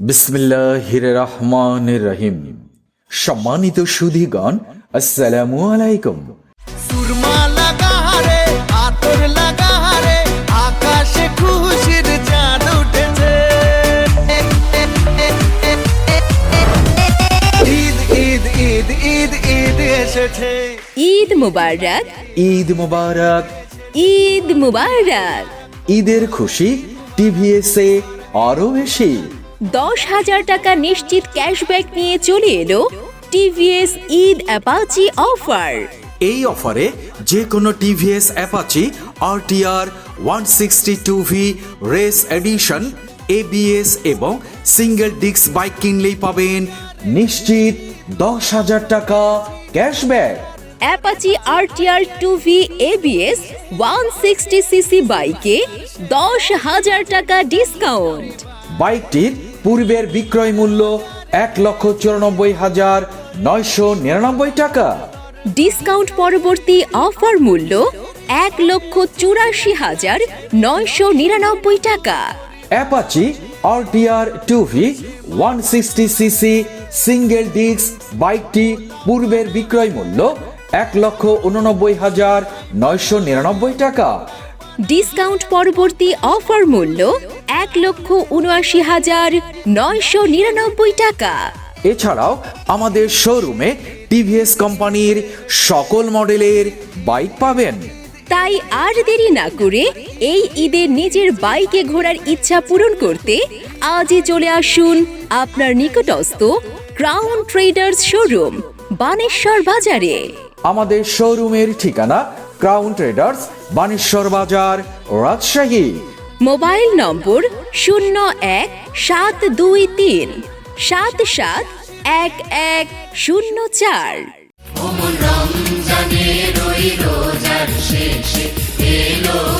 বিসমিল্লাহির রহমানির রহিম। সম্মানিত সুধীগণ আসসালামু আলাইকুম। সুরমা লাগা রে আতর লাগা রে আকাশে খুশির চাঁদ উঠেছে। ঈদ ঈদ ঈদ ঈদ ঈদ এসেছে। ঈদ মুবারক। ঈদ মোবারক। ঈদ মুবারক। ঈদের খুশি টিভিএসে আরও বেশি। দশ হাজার টাকা নিশ্চিত ক্যাশব্যাক নিয়ে চলে এলো টিভিএস ঈদ অ্যাপাচি অফার। এই অফারে যে কোনো TVS Apache RTR one sixty two V race edition ABS এবং সিঙ্গেল ডিস্ক বাইক কিনলেই পাবেন নিশ্চিত দশ হাজার টাকা cashback. Apache RTR two V ABS one sixty CC বাইকে দশ হাজার টাকা ডিসকাউন্ট। বাইকটির পূর্বের বিক্রয় মূল্য এক লক্ষ চুরানব্বই হাজার নয়শো নিরানব্বই টাকা। ডিসকাউন্ট পরবর্তী অফার মূল্য এক লক্ষ চুরাশি হাজার নয়শো নিরানব্বই টাকা। Apache RTR two V one sixty CC single disc বাইকটি পূর্বের বিক্রয় মূল্য এক লক্ষ উননব্বই হাজার নয়শো নিরানব্বই টাকা। ডিসকাউন্ট পরবর্তী অফার মূল্য এক লক্ষ উনআশি হাজার নয়শো নিরানব্বই টাকা। এছাড়াও আমাদের শোরুমে টিভিএস কোম্পানির সকল মডেলের বাইক পাবেন। তাই আর দেরি না করে এই ঈদে নিজের বাইকে ঘোরার ইচ্ছা পূরণ করতে আজই চলে আসুন আপনার নিকটস্থ ক্রাউন ট্রেডার্স শোরুম বানেশ্বর বাজারে। আমাদের শোরুমের ঠিকানা ক্রাউন ট্রেডার্স বানেশ্বর বাজার রাজশাহী। মোবাইল নম্বর শূন্য এক সাত দুই তিন সাত সাত এক এক শূন্য চার। রমজানে শেষে, এলো